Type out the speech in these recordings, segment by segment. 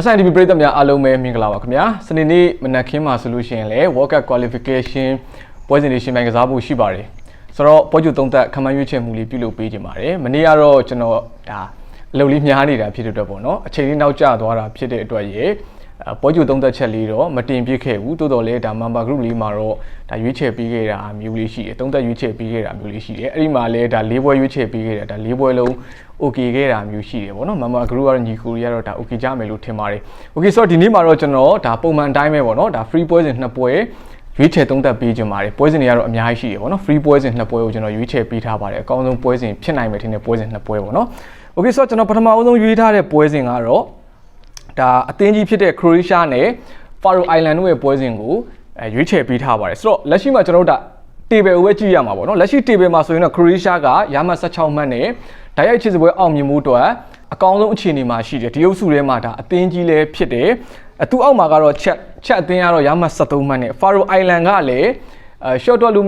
SNDP ပြည်သက်များအားလုံးပဲမင်္ဂလာပါခင်ဗျာစနေနေ့မနက်ခင်းမှာဆိုလို့ရှိရင်လည်း World Cup Qualification ပွဲစဉ်တွေရှင်ပိုင်းကစားဖို့ရှိပါတယ်ဆိုတော့ပွဲကြိုသုံးသက်ခမန်းရွေးချယ်မှုလေးပြုလုပ်ပေးကြပါတယ်မနေ့ကတော့ကျွန်တော်ဒါအလုပ်လေးများနေတာဖြစ်တဲ့အတွက်ပေါ့နော်အချိန်လေးနောက်ကျသွားတာဖြစ်တဲ့အတွက်ရေအဲ ပွဲကြိုသုံးသက်ချက်လေးတော့မတင်ပြခဲ့ဘူးတိုးတော်လဲဒါ member group လေးမှာတော့ဒါရွေးချယ်ပေးခဲ့တာမျိုးလေးရှိတယ်သုံးသက်ရွေးချယ်ပေးခဲ့တာမျိုးလေးရှိတယ်အဲ့ဒီမှာလဲဒါ၄ပွဲရွေးချယ်ပေးခဲ့တာဒါ၄ပွဲလုံး okay ခဲ့တာမျိုးရှိတယ်ဗောနော် member group ကတော့ညီကိုရီကတော့ဒါ okay ကြမယ်လို့ထင်ပါတယ် okay ဆိုတော့ဒီနေ့မှာတော့ကျွန်တော်ဒါပုံမှန်အတိုင်းပဲဗောနော်ဒါ free ပွဲစဉ်နှစ်ပွဲရွေးချယ်သုံးသပ်ပေးခြင်းပါတယ်ပွဲစဉ်တွေကတော့အများကြီးရှိတယ်ဗောနော် free ပွဲစဉ်နှစ်ပွဲကိုကျွန်တော်ရွေးချယ်ပေးထားပါတယ်အကောင်းဆုံးပွဲစဉ်ဖြစ်နိုင်မယ်ထင်တဲ့ပွဲစဉ်နှစ်ပွဲဗောနော် okay ဆိုတော့ကျွန်တော်ပထမအဆုံးရွေးထားတဲ့ပွဲစဉ်ကတော့ ဒါအသင်းကြီးဖြစ်တဲ့ Croatia နဲ့ Faroe Island တို့ရဲ့ပွဲစဉ်ကိုအဲရွေးချယ်ပေးထားပါတယ်ဆိုတော့လက်ရှိမှာကျွန်တော်တို့ဒါ table ကိုပဲကြည့်ရမှာပေါ့နော်လက်ရှိ table မှာဆိုရင်တော့ Croatia ကရမှတ်16မှတ်နဲ့ဓာတ်ရိုက်ချစ်စပွဲအောင်မြင်မှုအတွက်အကောင်းဆုံးအခြေအနေမှာရှိတယ်ဒီအုပ်စုထဲမှာဒါအသင်းကြီးလည်းဖြစ်တယ်အတူအောက်မှာကတော့ချက်ချက်အသင်းကတော့ရမှတ်73မှတ်နဲ့ Faroe Island ကလည်းအဲ short တော့လို့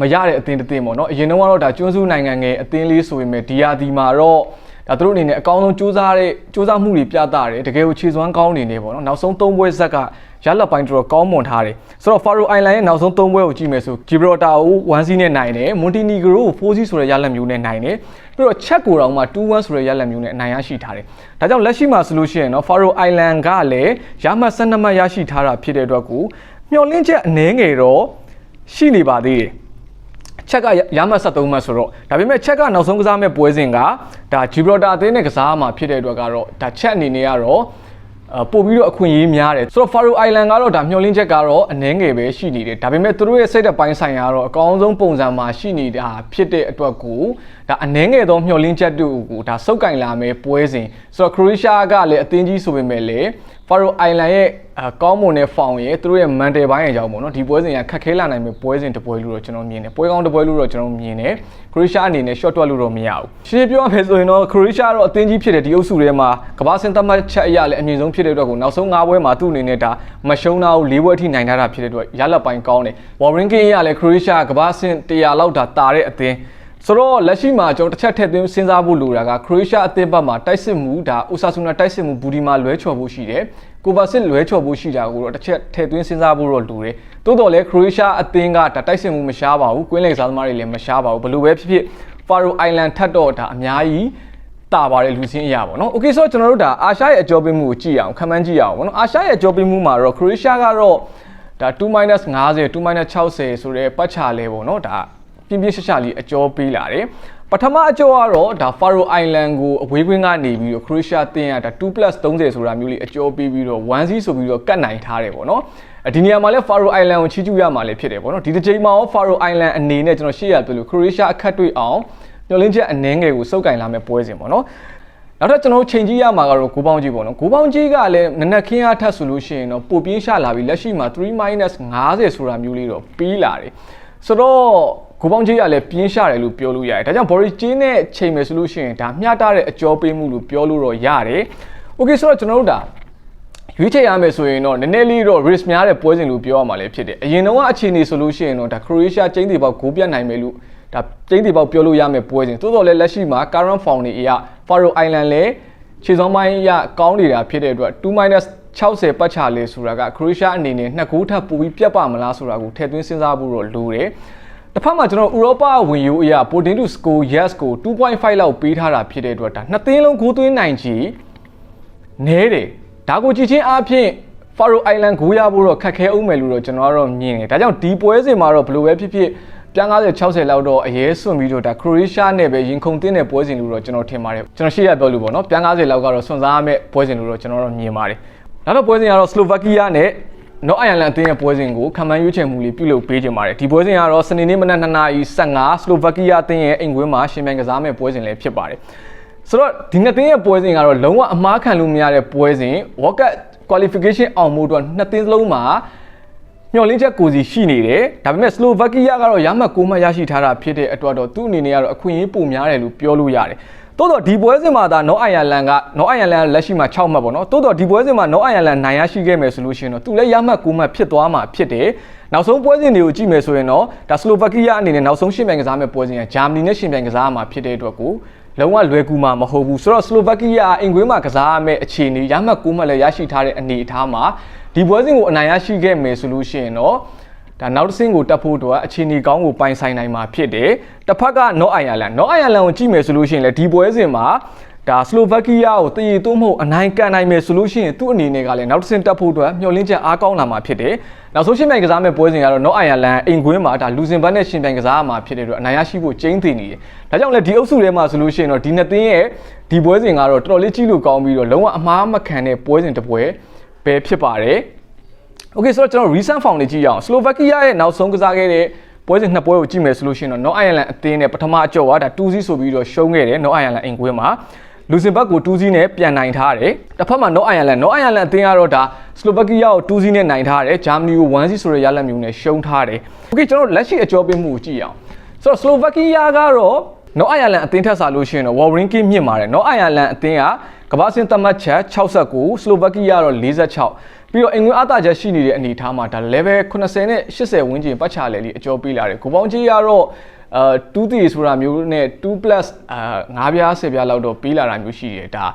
မရတဲ့အသင်းတစ်သင်းပေါ့နော်အရင်တော့ကတော့ဒါကျွန်းစုနိုင်ငံငယ်အသင်းလေးဆိုပေမဲ့ဒီယာဒီမှာတော့ ဒါသူတို့အနေနဲ့အကောင်းဆုံးစူးစမ်းတဲ့စူးစမ်းမှုတွေပြသတယ်တကယ်ကိုခြေစွမ်းကောင်းနေနေပေါ့နော်နောက်ဆုံး၃ပွဲဇက်ကရလက်ပိုင်းတော်တော်ကောင်းမွန်ထားတယ်ဆိုတော့ Faroe Island ရဲ့နောက်ဆုံး၃ပွဲကိုကြည့်မယ်ဆို Gibraltar ကို1-0နဲ့နိုင်တယ် Montenegro ကို4-0ဆိုတဲ့ရလက်မျိုးနဲ့နိုင်တယ်ပြီးတော့ချက်ကိုတောင်မှ2-1ဆိုတဲ့ရလက်မျိုးနဲ့အနိုင်ရရှိထားတယ်ဒါကြောင့်လက်ရှိမှာဆိုလို့ရှိရင်တော့ Faroe Island ကလည်းရမှတ်12မှတ်ရရှိထားတာဖြစ်တဲ့အတွက်ကိုမျှော်လင့်ချက်အနည်းငယ်တော့ရှိနေပါသေးတယ် ချက်ကရမှတ်73မှတ်ဆိုတော့ဒါပေမဲ့ချက်ကနောက်ဆုံးကစားမဲ့ပွဲစဉ်ကဒါဂျီဘရတာအသင်းနဲ့ကစားမှာဖြစ်တဲ့အတွက်ကတော့ဒါချက်အနေနဲ့ကတော့အပို့ပြီးတော့အခွင့်အရေးများတယ်ဆိုတော့ Faroe Island ကတော့ဒါမျှော်လင့်ချက်ကတော့အနှဲငယ်ပဲရှိနေတယ်ဒါပေမဲ့သူတို့ရဲ့စိတ်သက်ပိုင်းဆိုင်ရာကတော့အကောင်းဆုံးပုံစံမှာရှိနေတာဖြစ်တဲ့အတွက်ကိုဒါအနှဲငယ်သောမျှော်လင့်ချက်တို့ကိုဒါစုပ်ကင်လာမယ်ပွဲစဉ်ဆိုတော့ Croatia ကလည်းအသင်းကြီးဆိုပေမဲ့လည်း Faroe Island ရဲ့အကောင်းမွန်တဲ့ဖောင်ရဲ့သူတို့ရဲ့ mental ဘိုင်းရဲ့အကြောင်းပေါ့နော်ဒီပွဲစဉ်ကခက်ခဲလာနိုင်မယ့်ပွဲစဉ်တစ်ပွဲလို့တော့ကျွန်တော်မြင်တယ်ပွဲကောင်းတစ်ပွဲလို့တော့ကျွန်တော်မြင်တယ် Croatia အနေနဲ့ short တွက်လို့တော့မရဘူးရှင်းရှင်းပြောရမယ်ဆိုရင်တော့ Croatia တော့အသင်းကြီးဖြစ်တဲ့ဒီအုပ်စုထဲမှာကမ္ဘာစင်သတ်မှတ်ချက်အရလည်းအမြင့်ဆုံးဖြစ်တဲ့အတွက်ကိုနောက်ဆုံး၅ပွဲမှာသူ့အနေနဲ့ဒါမရှုံးတာကို၄ပွဲအထိနိုင်ထားတာဖြစ်တဲ့အတွက်ရလက်ပိုင်းကောင်းတယ် Warren King ရလည်း Croatia ကမ္ဘာစင်100လောက်ဒါတာတဲ့အသင်း ဆိုတော့လက်ရှိမှာကျွန်တော်တစ်ချက်ထည့်သွင်းစဉ်းစားဖို့လိုတာက Croatia အသင်းဘက်မှာတိုက်စစ်မှုဒါ Osasuna တိုက်စစ်မှုဘူဒီမာလွဲချော်ဖို့ရှိတယ်ကိုဗာစစ်လွဲချော်ဖို့ရှိတာကိုတော့တစ်ချက်ထည့်သွင်းစဉ်းစားဖို့တော့လိုတယ်တိုးတော်လဲ Croatia အသင်းကဒါတိုက်စစ်မှုမရှားပါဘူးကွင်းလေစားသမားတွေလည်းမရှားပါဘူးဘယ်လိုပဲဖြစ်ဖြစ် Faroe Island ထပ်တော့ဒါအများကြီးတာပါတယ်လူစင်းအရာပေါ့နော်။ Okay ဆိုတော့ကျွန်တော်တို့ဒါအာရှရဲ့အကြောပေးမှုကိုကြည့်အောင်ခံမှန်းကြည့်အောင်ပေါ့နော်။အာရှရဲ့အကြောပေးမှုမှာတော့ Croatia ကတော့ဒါ2 -50 2 -60 ဆိုတဲ့ပတ်ချာလဲပေါ့နော်။ဒါ ပြင်းပြင်းရှက်ရှက်လေးအကျော်ပေးလာတယ်ပထမအကျော်ကတော့ဒါ Faroe Island ကိုအဝေးကွင်းကနေပြီးတော့ Croatia တင်းရဒါ 2+30 ဆိုတာမျိုးလေးအကျော်ပေးပြီးတော့1-0ဆိုပြီးတော့ကတ်နိုင်ထားတယ်ပေါ့နော်ဒီနေရာမှာလဲ Faroe Island ကိုချီးကျူးရမှာလည်းဖြစ်တယ်ပေါ့နော်ဒီတစ်ချိန်မှာရော Faroe Island အနေနဲ့ကျွန်တော်ရှေ့ရပြလို့ Croatia အခက်တွေ့အောင်ညှို့လင်းချက်အနှင်းငယ်ကိုစုပ်ကင်လာမဲ့ပွဲစဉ်ပေါ့နော်နောက်ထပ်ကျွန်တော်ချိန်ကြည့်ရမှာကတော့ဂိုးပေါင်းကြီးပေါ့နော်ဂိုးပေါင်းကြီးကလည်းနနက်ခင်းအားထက်ဆိုလို့ရှိရင်တော့ပိုပြင်းရှာလာပြီးလက်ရှိမှာ3-50ဆိုတာမျိုးလေးတော့ပြီးလာတယ်ဆိုတော့ ကိုပေါင်းကြီးကလည်းပြင်းရှာတယ်လို့ပြောလို့ရတယ်။ဒါကြောင့် Boris ချင်းနဲ့ချိန်မယ်ဆိုလို့ရှိရင်ဒါမျှတတဲ့အကျော်ပေးမှုလို့ပြောလို့တော့ရတယ်။ Okay ဆိုတော့ကျွန်တော်တို့ဒါရွေးချယ်ရမယ်ဆိုရင်တော့နည်းနည်းလေးတော့ risk များတဲ့ပွဲစဉ်လို့ပြောရမှာလည်းဖြစ်တယ်။အရင်တော့အခြေအနေဆိုလို့ရှိရင်တော့ဒါ Croatia ကျင်းတီပေါက်ဂိုးပြတ်နိုင်မယ်လို့ဒါကျင်းတီပေါက်ပြောလို့ရမယ်ပွဲစဉ်။သို့တော်လည်းလက်ရှိမှာ current form တွေအရ Faroe Island လည်းခြေစောင်းပိုင်းရကောင်းနေတာဖြစ်တဲ့အတွက်2 60ပတ်ချလေးဆိုတာက Croatia အနေနဲ့နှစ်ဂိုးထပ်ပိုပြီးပြတ်ပါမလားဆိုတာကိုထည့်သွင်းစဉ်းစားဖို့တော့လိုတယ်။ တစ်ဖက်မှာကျွန်တော်ဥရောပဝင်ယူအရာ Potin to score yes ကို2.5လောက်ပေးထားတာဖြစ်တဲ့အတွက်ဒါနှစ်သင်းလုံးဂိုးသွင်းနိုင်ချီနဲတယ်။ဒါကိုကြည့်ချင်းအပြင် Faroe Island ဂိုးရဖို့တော့ခက်ခဲအောင်မယ်လို့တော့ကျွန်တော်ကတော့မြင်တယ်။ဒါကြောင့်ဒီပွဲစဉ်မှာတော့ဘယ်လိုပဲဖြစ်ဖြစ်ပြန်90 60လောက်တော့အရေးစွန့်ပြီးတော့ဒါ Croatia နဲ့ပဲရင်ခုန်တင်းတဲ့ပွဲစဉ်လို့တော့ကျွန်တော်ထင်ပါတယ်ကျွန်တော်ရှေ့ရပြောလို့ပေါ့နော်ပြန်90လောက်ကတော့စွန့်စားရမယ့်ပွဲစဉ်လို့တော့ကျွန်တော်တော့မြင်ပါတယ်နောက်တော့ပွဲစဉ်ကတော့ Slovakia နဲ့ နော်အိုင်ယာလန်အသင်းရဲ့ပွဲစဉ်ကိုခံမှန်းရွေးချယ်မှုလေးပြုလုပ်ပေးကြပါတယ်ဒီပွဲစဉ်ကတော့စနေနေ့မနက်2နာရီ15 Slovakia အသင်းရဲ့အိမ်ကွင်းမှာရှင်ပြိုင်ကစားမယ့်ပွဲစဉ်လည်းဖြစ်ပါတယ်ဆိုတော့ဒီနှစ်သင်းရဲ့ပွဲစဉ်ကတော့လုံးဝအမားခံလို့မရတဲ့ပွဲစဉ် World Cup qualification အောင်မှုအတွက်နှစ်သင်းစလုံးမှာ မျှော်လင့်ချက်ကိုစီရှိနေတယ်ဒါပေမဲ့ Slovakia ကတော့ရမှတ်6မှတ်ရရှိထားတာဖြစ်တဲ့အတွက်တော့သူ့အနေနဲ့ကတော့အခွင့်အရေးပိုများတယ်လို့ပြောလို့ရတယ်တိုးတော့ဒီပွဲစဉ်မှာဒါနော်အိုင်ယာလန်ကနော်အိုင်ယာလန်လက်ရှိမှာ6မှတ်ပေါ့နော်တိုးတော့ဒီပွဲစဉ်မှာနော်အိုင်ယာလန်နိုင်ရရှိခဲ့မယ်ဆိုလို့ရှိရင်တော့သူလည်းရမှတ်9မှတ်ဖြစ်သွားမှာဖြစ်တယ်နောက်ဆုံးပွဲစဉ်တွေကိုကြည့်မယ်ဆိုရင်တော့ဒါစလိုဗက်ကီးယားအနေနဲ့နောက်ဆုံးရှင်ပြိုင်ကစားမယ့်ပွဲစဉ်ကဂျာမနီနဲ့ရှင်ပြိုင်ကစားမှာဖြစ်တဲ့အတွက်ကို လုံးဝလွယ်ကူမှာမဟုတ်ဘူးဆိုတော့စလိုဗက်ကီးယားအင်ကွင်းမှာကစားရမယ့်အခြေအနေရမှတ်9မှတ်လည်းရရှိထားတဲ့အနေအထားမှာဒီပွဲစဉ်ကိုအနိုင်ရရှိခဲ့မယ်ဆိုလို့ရှိရင်တော့ဒါနောက်တစ်ဆင့်ကိုတက်ဖို့တော့အခြေအနေကောင်းကိုပိုင်ဆိုင်နိုင်မှာဖြစ်တယ်တစ်ဖက်ကနော့အိုင်ယာလန်နော့အိုင်ယာလန်ကိုကြည့်မယ်ဆိုလို့ရှိရင်လည်းဒီပွဲစဉ်မှာ ဒါစလိုဗက်ကီးယားကိုတည်ရည်သွင်းမှုအနိုင်ကန်နိုင်မယ်ဆိုလို့ရှိရင်သူ့အနေနဲ့ကလည်းနောက်တစ်ဆင့်တက်ဖို့အတွက်မျှော်လင့်ချက်အားကောင်းလာမှာဖြစ်တယ်။နောက်ဆုံးရှင်းပြိုင်ကစားမဲ့ပွဲစဉ်ကတော့ North Ireland အိမ်ကွင်းမှာဒါလူစင်ဘတ်နဲ့ရှင်းပြိုင်ကစားမှာဖြစ်တဲ့အတွက်အနိုင်ရရှိဖို့ကျိန်းတည်နေတယ်။ဒါကြောင့်လည်းဒီအုပ်စုထဲမှာဆိုလို့ရှိရင်တော့ဒီနှစ်သင်းရဲ့ဒီပွဲစဉ်ကတော့တော်တော်လေးကြီးလို့ကောင်းပြီးတော့လုံးဝအမားမခံတဲ့ပွဲစဉ်တစ်ပွဲပဲဖြစ်ပါတယ်။ Okay ဆိုတော့ကျွန်တော် recent form လေးကြည့်ရအောင် Slovakia ရဲ့နောက်ဆုံးကစားခဲ့တဲ့ပွဲစဉ်နှစ်ပွဲကိုကြည့်မယ်ဆိုလို့ရှိရင်တော့ North Ireland အသင်းနဲ့ပထမအကြော့ကဒါ2-0ဆိုပြီးတော့ရှုံးခဲ့တယ် North Ireland အိမ်ကွင်းမှာ လူစင်ဘတ်ကို2-0နဲ့ပြန်နိုင်ထားတယ်တစ်ဖက်မှာ North Ireland North Ireland အသင်းကတော့ဒါ Slovakia ကို2-0နဲ့နိုင်ထားတယ် Germany ကို1-0ဆိုတဲ့ရလဒ်မျိုးနဲ့ရှုံးထားတယ် Okay ကျွန်တော်လက်ရှိအကြောပေးမှုကိုကြည့်အောင်ဆိုတော့ Slovakia ကတော့နော်အိုင်ယာလန်အသင်းထက်စားလို့ရှိရင်တော့ဝေါ်ရင်းကင်းမြင့်ပါတယ်နော်အိုင်ယာလန်အသင်းကကမ္ဘာစင်သတ်မှတ်ချက်69စလိုဗက်ကီးယားတော့46ပြီးတော့အင်္ဂလန်အသာချက်ရှိနေတဲ့အနေအထားမှာဒါ level 80နဲ့80ဝန်းကျင်ပတ်ချာလည်လေးအကျော်ပေးလာတယ်ကိုပေါင်းကြီးကတော့ အာ2တီဆိုတာမျိုးနဲ့2 plus အာ9ပြား10ပြားလောက်တော့ပေးလာတာမျိုးရှိတယ်ဒါ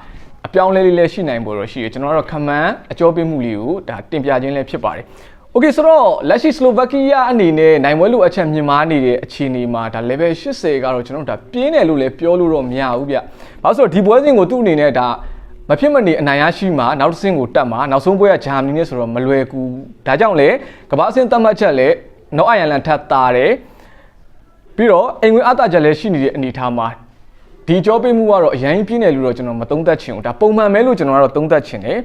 အပြောင်းလဲလေးလည်းရှိနိုင်ပေါ်တော့ရှိတယ်ကျွန်တော်ကတော့ခမန်းအကျော်ပေးမှုလေးကိုဒါတင်ပြခြင်းလည်းဖြစ်ပါတယ်โอเคဆိုတော့လက်ရှိစလိုဗက်ကီးယားအနေနဲ့နိုင်ပွဲလိုအချက်မြင်မာနေတဲ့အခြေအနေမှာဒါ level 80ကတော့ကျွန်တော်တို့ဒါပြင်းတယ်လို့လည်းပြောလို့တော့မရဘူးဗျ။ဘာလို့ဆိုတော့ဒီပွဲစဉ်ကိုသူ့အနေနဲ့ဒါမဖြစ်မနေအနိုင်ရရှိမှနောက်တစ်ဆင့်ကိုတက်မှာနောက်ဆုံးပွဲကဂျာမနီနဲ့ဆိုတော့မလွယ်ကူဒါကြောင့်လေကမ္ဘာအဆင့်သတ်မှတ်ချက်လည်းနောက်အိုင်ယာလန်ထပ်တာတယ် ပြီးတော့အိမ်ဝင်အတာချက်လည်းရှိနေတဲ့အနေအထားမှာဒီကြောပေးမှုကတော့အရင်ပြင်းတယ်လို့တော့ကျွန်တော်မသုံးသပ်ချင်ဘူးဒါပုံမှန်ပဲလို့ကျွန်တော်ကတော့သုံးသပ်ချင်တယ်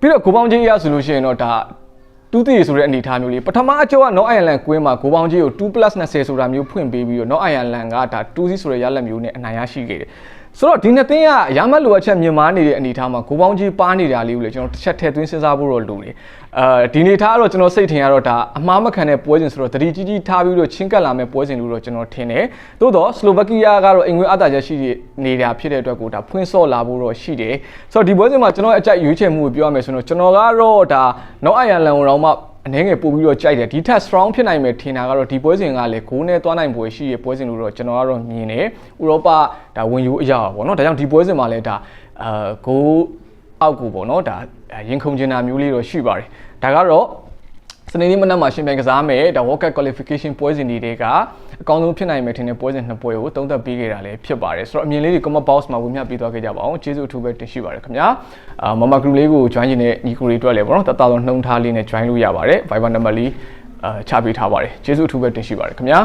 ပြီးတော့ကိုပေါင်းကြီးရဆိုလို့ရှိရင်တော့ဒါတူးတည်ဆိုတဲ့အနေအထားမျိုးလေးပထမအကျော်က North Ireland ကွင်းမှာကိုပေါင်းကြီးကို 2+20 ဆိုတာမျိုးဖွင့်ပေးပြီးတော့ North Ireland ကဒါ2-0ဆိုတဲ့ရလဒ်မျိုးနဲ့အနိုင်ရရှိခဲ့တယ်ဆိုတော့ဒီနှစ်သင်းကရမတ်လိုအပ်ချက်မြင်မာနေတဲ့အနေအထားမှာကိုပေါင်းကြီးပါနေတာလေးကိုလည်းကျွန်တော်တစ်ချက်ထည့်သွင်းစဉ်းစားဖို့တော့လိုတယ်အဲဒီနေထားကတော့ကျွန်တော်စိတ်ထင်ရတော့ဒါအမှားမခံတဲ့ပွဲစဉ်ဆိုတော့တတိကြီးကြီးထားပြီးတော့ချင်းကပ်လာမဲ့ပွဲစဉ်လို့တော့ကျွန်တော်ထင်တယ်သို့တော့စလိုဗက်ကီးယားကတော့အင်္ဂွေအတာချက်ရှိနေတာဖြစ်တဲ့အတွက်ကိုဒါဖွင့်ဆော့လာဖို့တော့ရှိတယ်ဆိုတော့ဒီပွဲစဉ်မှာကျွန်တော်အကြိုက်ရွေးချယ်မှုကိုပြောရမယ်ဆိုတော့ကျွန်တော်ကတော့ဒါ North Ireland ကိုတော့မှ အနေငယ်ပို့ပြီးတော့ကြိုက်တယ်ဒီထက် strong ဖြစ်နိုင်မယ်ထင်တာကတော့ဒီပွဲစဉ်ကလည်းဂိုးနဲ့သွားနိုင်ပွဲရှိရပွဲစဉ်လို့တော့ကျွန်တော်ကတော့မြင်တယ်ဥရောပဒါဝင်ယူအရာပေါ့နော်ဒါကြောင့်ဒီပွဲစဉ်မှာလည်းဒါအာဂိုးအောက်ကိုပေါ့နော်ဒါရင်ခုန်ချင်တာမျိုးလေးတော့ရှိပါတယ်ဒါကတော့စနေနေ့မနက်မှာရှင်ပြိုင်ကစားမယ်ဒါ World Cup qualification ပွဲစဉ်တွေက အကောင်းဆုံးဖြစ်နိုင်မယ်ထင်တဲ့ပွဲစဉ်နှစ်ပွဲကိုသုံးသပ်ပေးခဲ့တာလည်းဖြစ်ပါတယ်ဆိုတော့အမြင်လေးတွေ comment box မှာဝင်မြပေးသွားခဲ့ကြပါအောင်ကျေးဇူးအထူးပဲတင်ရှိပါတယ်ခင်ဗျာအာမမ group လေးကို join နေတဲ့ညီကိုတွေအတွက်လည်းပေါ့နော်တတတော်နှုံထားလေးနဲ့ join လို့ရပါတယ် Viber number လေးအာချပေးထားပါတယ်ကျေးဇူးအထူးပဲတင်ရှိပါတယ်ခင်ဗျာ